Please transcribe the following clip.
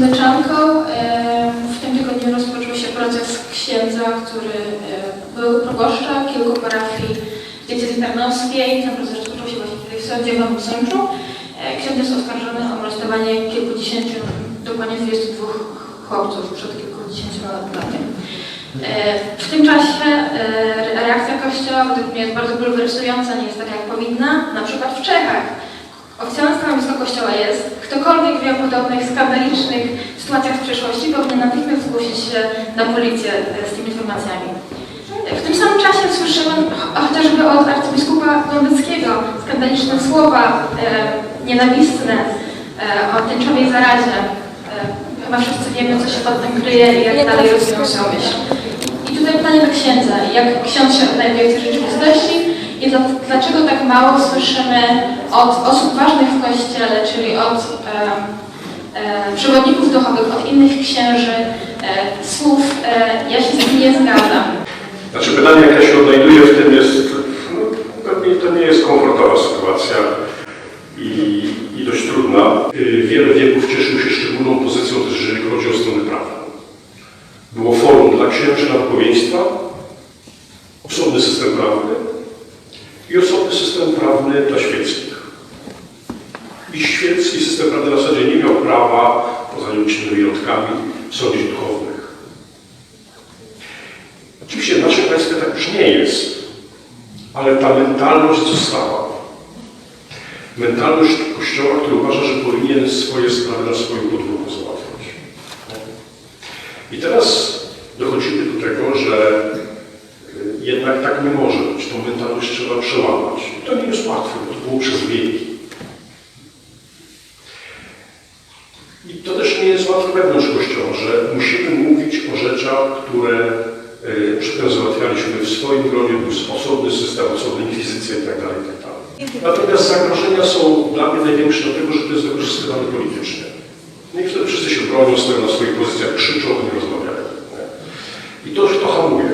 W tym tygodniu rozpoczął się proces księdza, który był proboszcza kilku parafii diecezji tarnowskiej. Ten proces rozpoczął się właśnie tutaj w sądzie w Nowym Sączu. E, Ksiądz jest oskarżony o molestowanie kilkudziesięciu, dokładnie 22 chłopców przed kilkudziesięciu laty. E, W tym czasie e, reakcja Kościoła według jest bardzo bulwersująca, nie jest taka jak powinna. Na przykład w Czechach Oficjalne stanowisko Kościoła jest, ktokolwiek wie o podobnych skandalicznych sytuacjach z przeszłości, powinien natychmiast zgłosić się na policję e, z tymi informacjami. W tym samym czasie słyszymy ch- chociażby od arcybiskupa Gondeckiego skandaliczne słowa e, nienawistne e, o tęczowej zarazie. E, chyba wszyscy wiemy, co się pod tym kryje i jak dalej rozwiną się myśl. I tutaj pytanie do księdza. Jak ksiądz się odnajduje w tej rzeczywistości i dla, dlaczego tak mało słyszymy od osób ważnych w Kościele, czyli od em, e, przewodników duchowych, od innych księży, e, słów e, ja się z tym nie zgadzam. Znaczy pytanie, jak ja się odnajduję w tym jest, no, to nie jest komfortowa sytuacja i, i dość trudna. Y, Wiele wieków cieszył się szczególną pozycją też, jeżeli chodzi o stronę prawną. Było forum dla księży nadpowieństwa, osobny system prawny i osobny system prawny dla świeckich. I świecki system prawny w zasadzie nie miał prawa, poza nielicznymi wyjątkami, sądzić duchownych. Oczywiście w naszym państwie tak już nie jest, ale ta mentalność została. Mentalność Kościoła, który uważa, że powinien swoje sprawy na swoim podwórku załatwiać. I teraz dochodzimy do tego, że jednak tak nie może być. Tą mentalność trzeba przełamać. I to nie jest łatwe, bo to było przez wieki. I to też nie jest łatwe wewnątrz Kościoła, że musimy mówić o rzeczach, które y, przedtem załatwialiśmy w swoim gronie, był osobny system, osobna inkwizycja itd. itd. Natomiast zagrożenia są dla mnie największe dlatego, że to jest wykorzystywane politycznie. No i wtedy wszyscy się bronią, stoją na swoich pozycjach, krzyczą, nie rozmawiają. I to, to hamuje.